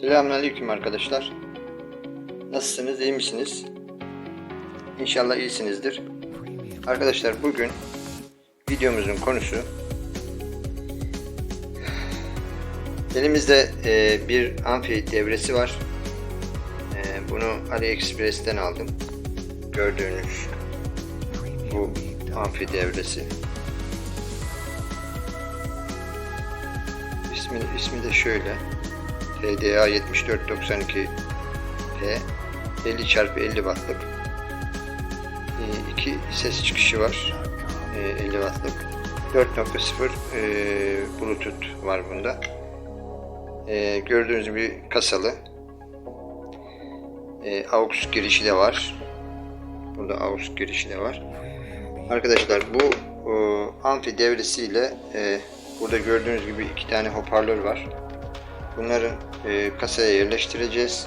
Selamünaleyküm arkadaşlar. Nasılsınız, iyi misiniz? İnşallah iyisinizdir. Arkadaşlar bugün videomuzun konusu elimizde e, bir amfi devresi var. E, bunu AliExpress'ten aldım. Gördüğünüz bu amfi devresi. İsmi, ismi de şöyle. TDA 7492 P 50 x 50 wattlık. E, iki ses çıkışı var. E, 50 wattlık. 4.0 e, bluetooth var bunda. E, gördüğünüz gibi kasalı. E, aux girişi de var. Burada aux girişi de var. Arkadaşlar bu e, amfi devresiyle e, burada gördüğünüz gibi iki tane hoparlör var Bunları e, kasaya yerleştireceğiz.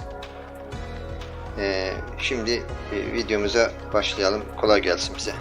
E, şimdi e, videomuza başlayalım. Kolay gelsin bize.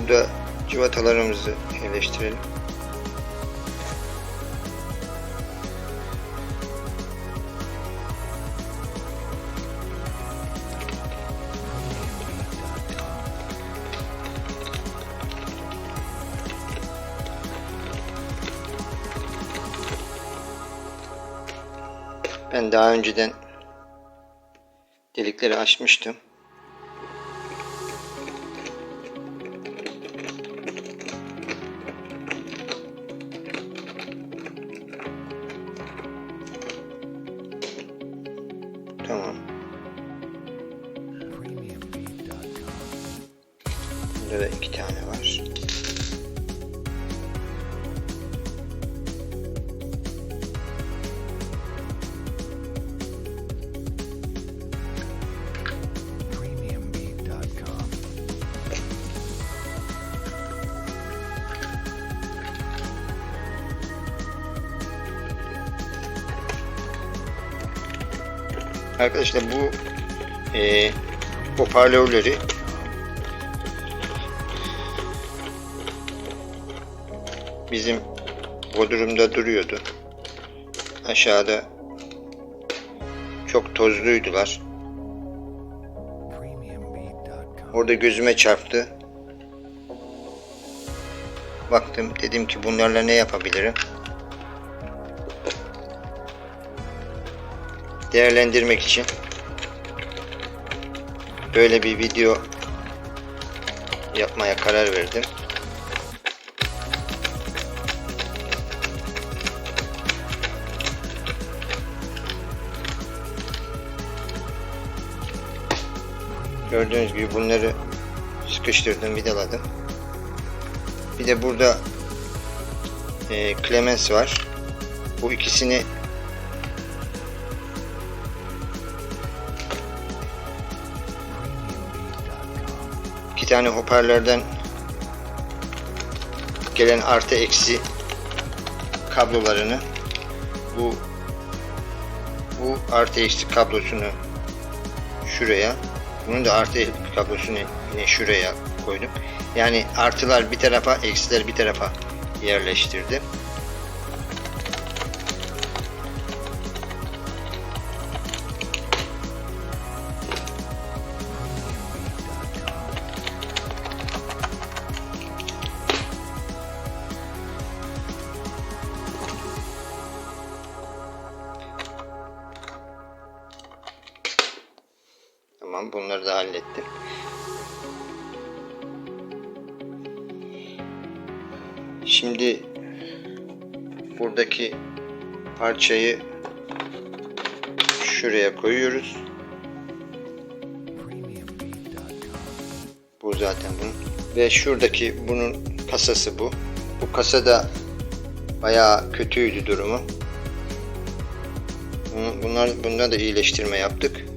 Burada civatalarımızı yerleştirelim. Ben daha önceden delikleri açmıştım. Burada da iki tane var. Arkadaşlar bu e, hoparlörleri bizim bodrumda duruyordu. Aşağıda çok tozluydular. Orada gözüme çarptı. Baktım dedim ki bunlarla ne yapabilirim? Değerlendirmek için böyle bir video yapmaya karar verdim. Gördüğünüz gibi bunları sıkıştırdım, vidaladım. Bir de burada e, Clemens var. Bu ikisini iki tane hoparlörden gelen artı eksi kablolarını bu bu artı eksi kablosunu şuraya bunun da artı kablosunu yine şuraya koydum. Yani artılar bir tarafa eksiler bir tarafa yerleştirdim. Da hallettim. Şimdi buradaki parçayı şuraya koyuyoruz. Bu zaten bunun. Ve şuradaki bunun kasası bu. Bu kasa da bayağı kötüydü durumu. Bunlar bunda da iyileştirme yaptık.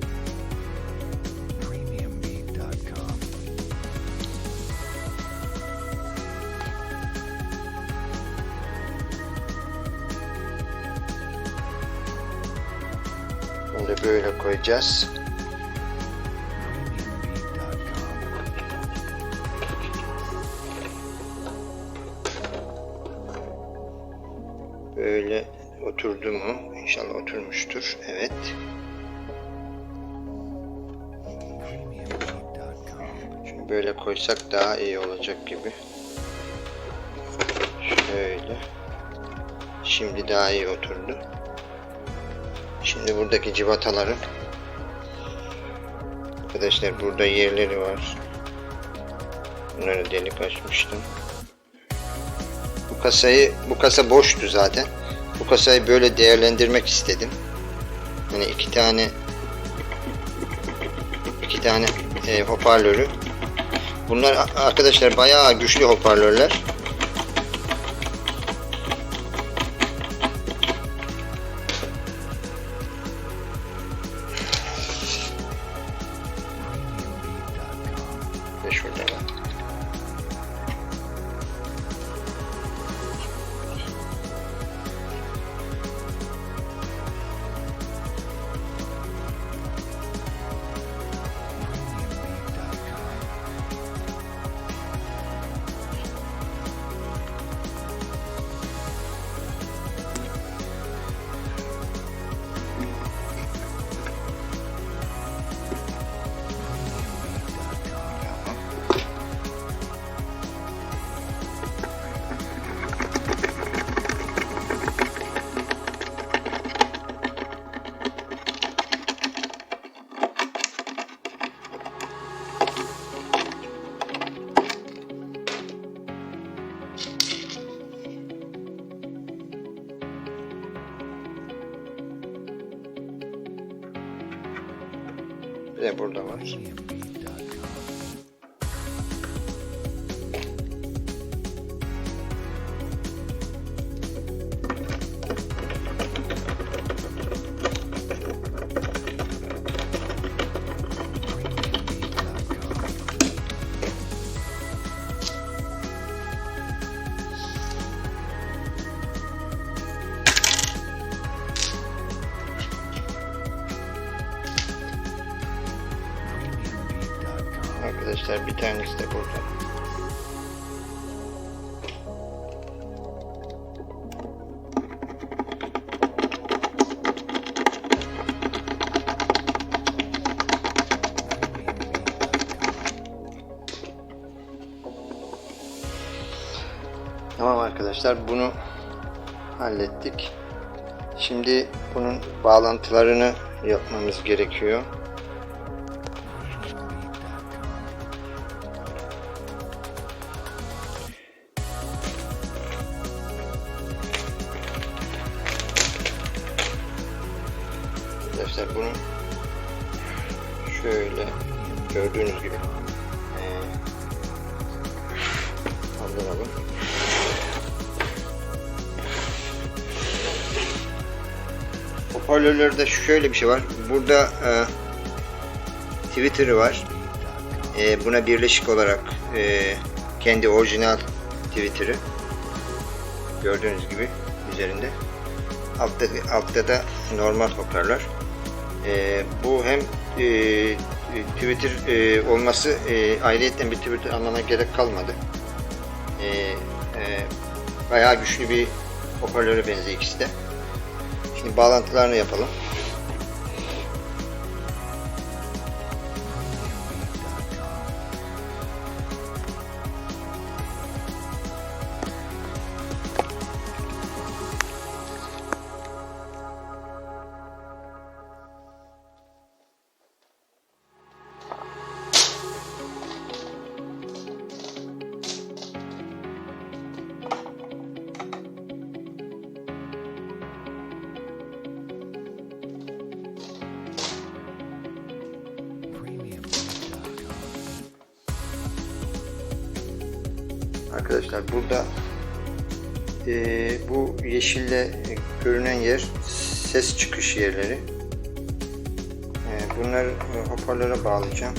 Böyle koyacağız. Böyle oturdu mu? İnşallah oturmuştur. Evet. Şimdi böyle koysak daha iyi olacak gibi. Şöyle. Şimdi daha iyi oturdu. Buradaki civataların Arkadaşlar burada yerleri var. Bunları delik açmıştım. Bu kasayı bu kasa boştu zaten. Bu kasayı böyle değerlendirmek istedim. Yani iki tane iki tane e, hoparlörü Bunlar arkadaşlar bayağı güçlü hoparlörler. De burada var. Arkadaşlar bir tanesi de burada. Tamam arkadaşlar bunu hallettik. Şimdi bunun bağlantılarını yapmamız gerekiyor. Arkadaşlar bunu şöyle gördüğünüz gibi kaldıralım. Hoparlörlerde şöyle bir şey var. Burada eee Twitter'ı var. Eee, buna birleşik olarak eee, kendi orijinal Twitter'ı gördüğünüz gibi üzerinde. Altta, altta da normal hoparlör. Ee, bu hem e, Twitter e, olması e, ayrıyetten bir Twitter almana gerek kalmadı. E, e, bayağı güçlü bir hoparlöre benziyor ikisi de. Şimdi bağlantılarını yapalım. Arkadaşlar burada eee, bu yeşille görünen yer ses çıkış yerleri. Eee, bunları e, hoparlöre bağlayacağım.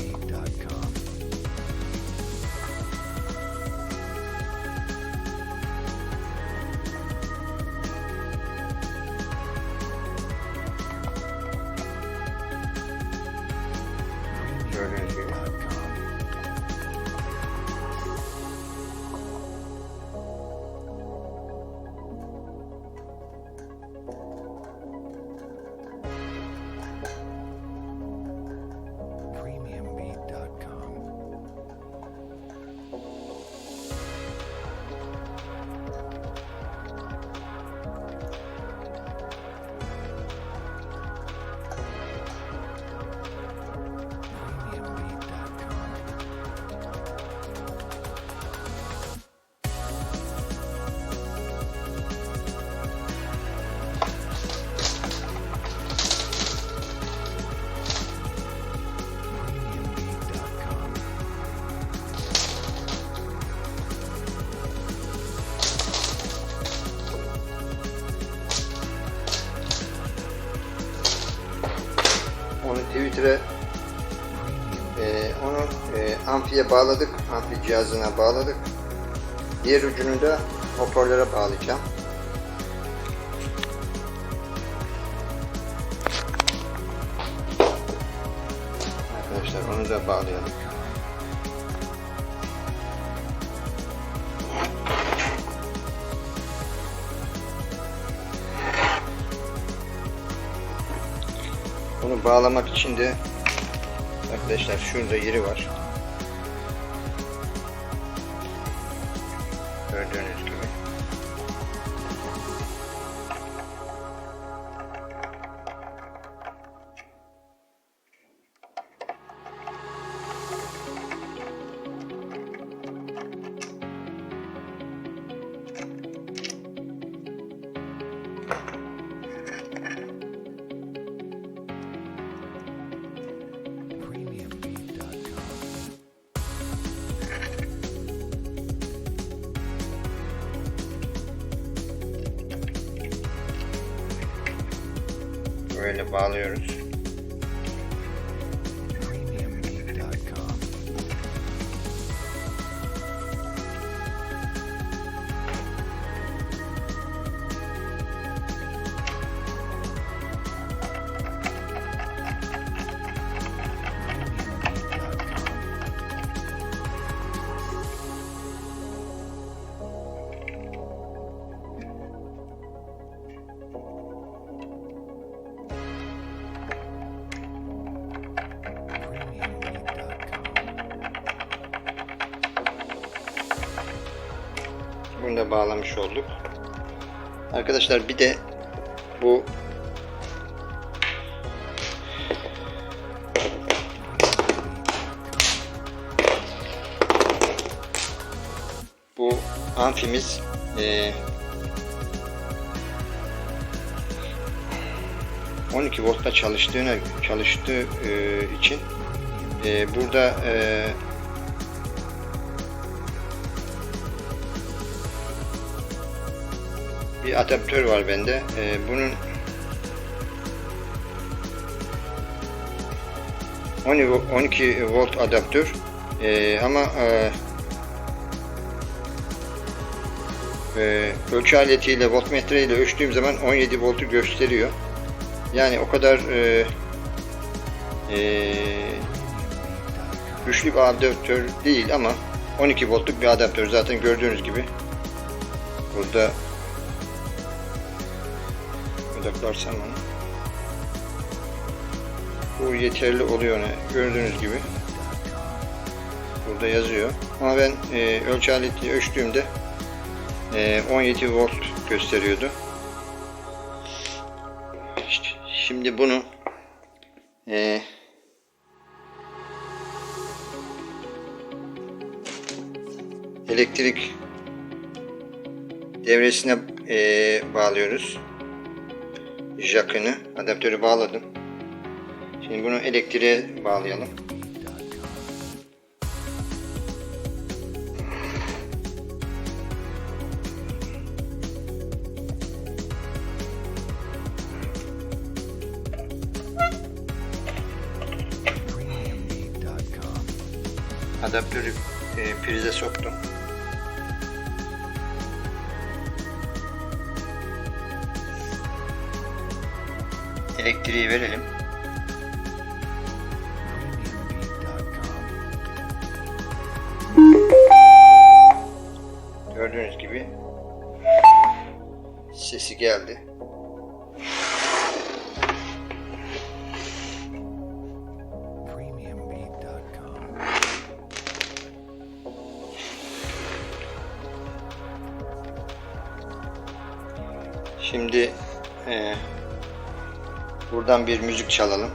Onu Twitter'e eee, onu eee, amfiye bağladık. Amfi cihazına bağladık. Diğer ucunu da hoparlöre bağlayacağım. Arkadaşlar onu da bağlayalım. Bağlamak için de arkadaşlar şurada yeri var. Bağlıyoruz. Bağlamış olduk. Arkadaşlar bir de bu bu amfimiz eee 12 voltta çalıştığına çalıştığı eee, için eee, burada eee bir adaptör var bende. Ee, bunun 12 vo- 12 volt adaptör Ee, ama e, e, ölçü aletiyle voltmetre ile ölçtüğüm zaman 17 voltu gösteriyor. Yani o kadar e, e, güçlü bir adaptör değil ama 12 voltluk bir adaptör zaten gördüğünüz gibi burada odaklarsam onu. Bu yeterli oluyor ne gördüğünüz gibi. Burada yazıyor. Ama ben e, ölçü aleti ölçtüğümde e, 17 volt gösteriyordu. İşte şimdi bunu e, elektrik devresine e, bağlıyoruz jakını, adaptörü bağladım. Şimdi bunu elektriğe bağlayalım. adaptörü e, prize soktum. Elektriği verelim. Gördüğünüz gibi sesi geldi. Buradan bir müzik çalalım.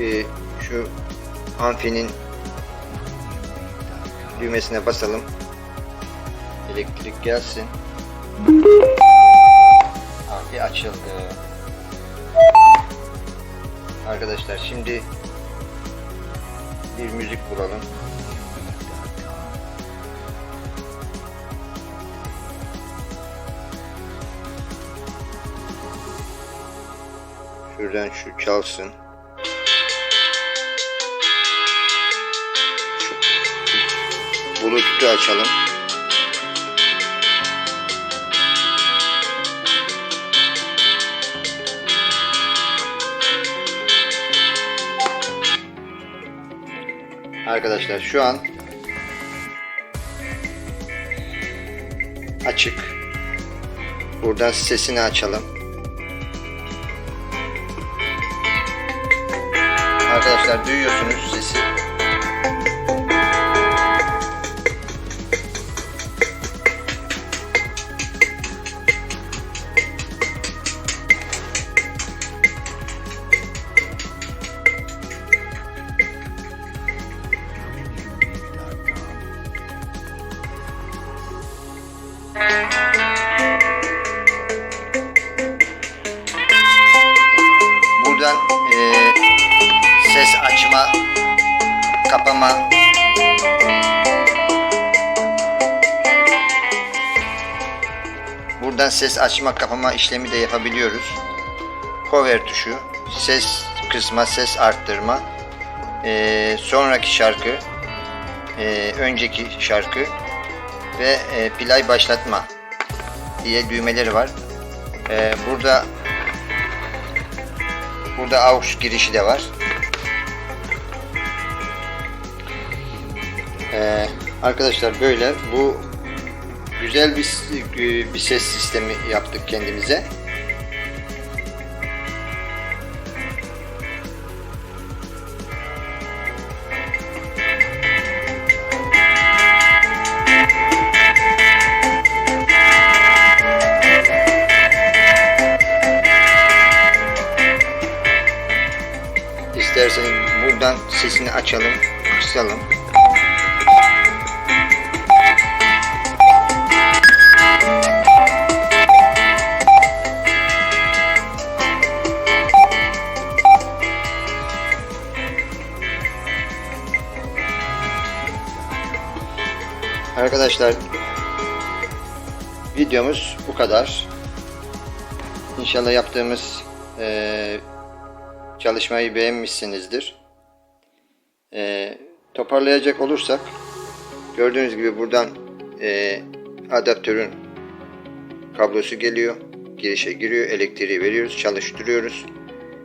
E, şu amfinin düğmesine basalım. Elektrik gelsin. Amfi açıldı. Arkadaşlar şimdi bir müzik bulalım. Şuradan şu çalsın. Bluetooth'u açalım. Arkadaşlar şu an açık. Buradan sesini açalım. Arkadaşlar duyuyorsunuz sesi. Buradan ses açma, kapama işlemi de yapabiliyoruz. Power tuşu, ses kısma, ses arttırma, eee, sonraki şarkı, eee, önceki şarkı ve eee, play başlatma diye düğmeleri var. Eee, burada Burada AUX girişi de var. Ee, arkadaşlar böyle bu güzel bir bir ses sistemi yaptık kendimize. İsterseniz buradan sesini açalım, kısalım. Arkadaşlar videomuz bu kadar. İnşallah yaptığımız eee çalışmayı beğenmişsinizdir. Ee, toparlayacak olursak gördüğünüz gibi buradan e, adaptörün kablosu geliyor. Girişe giriyor. Elektriği veriyoruz. Çalıştırıyoruz.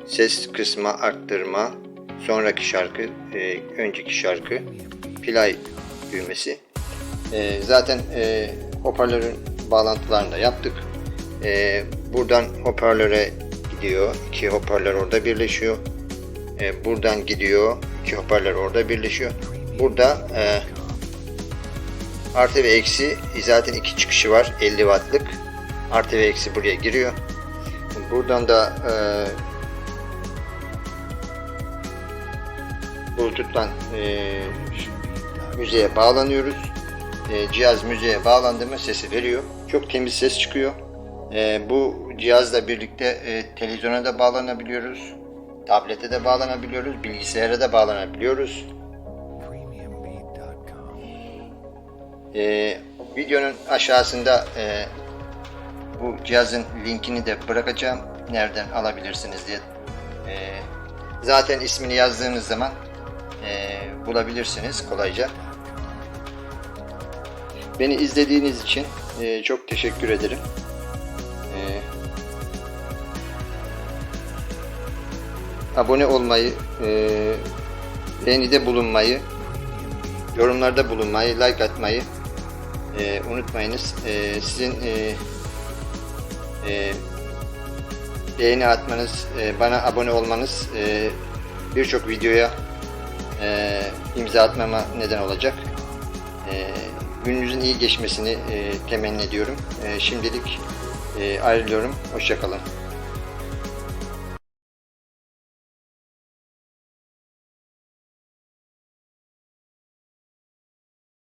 Ses kısma arttırma. Sonraki şarkı, e, önceki şarkı. Play düğmesi. E, zaten e, hoparlörün bağlantılarını da yaptık. E, buradan hoparlöre gidiyor. İki hoparlör orada birleşiyor. E, buradan gidiyor. İki hoparlör orada birleşiyor. Burada e, Artı ve eksi zaten iki çıkışı var 50 wattlık. Artı ve eksi buraya giriyor. Buradan da e, Bluetooth'tan e, müziğe bağlanıyoruz. E, cihaz müziğe bağlandı mı sesi veriyor. Çok temiz ses çıkıyor. E, bu cihazla birlikte e, televizyona da bağlanabiliyoruz. Tablete de bağlanabiliyoruz. Bilgisayara da bağlanabiliyoruz. E, videonun aşağısında e, bu cihazın linkini de bırakacağım. Nereden alabilirsiniz diye. E, zaten ismini yazdığınız zaman e, bulabilirsiniz kolayca. Beni izlediğiniz için e, çok teşekkür ederim. E, abone olmayı, e, beğenide bulunmayı, yorumlarda bulunmayı, like atmayı e, unutmayınız. E, sizin e, e, beğeni atmanız, e, bana abone olmanız e, birçok videoya e, imza atmama neden olacak. E, gününüzün iyi geçmesini e, temenni ediyorum. E, şimdilik e, ayrılıyorum. Hoşçakalın.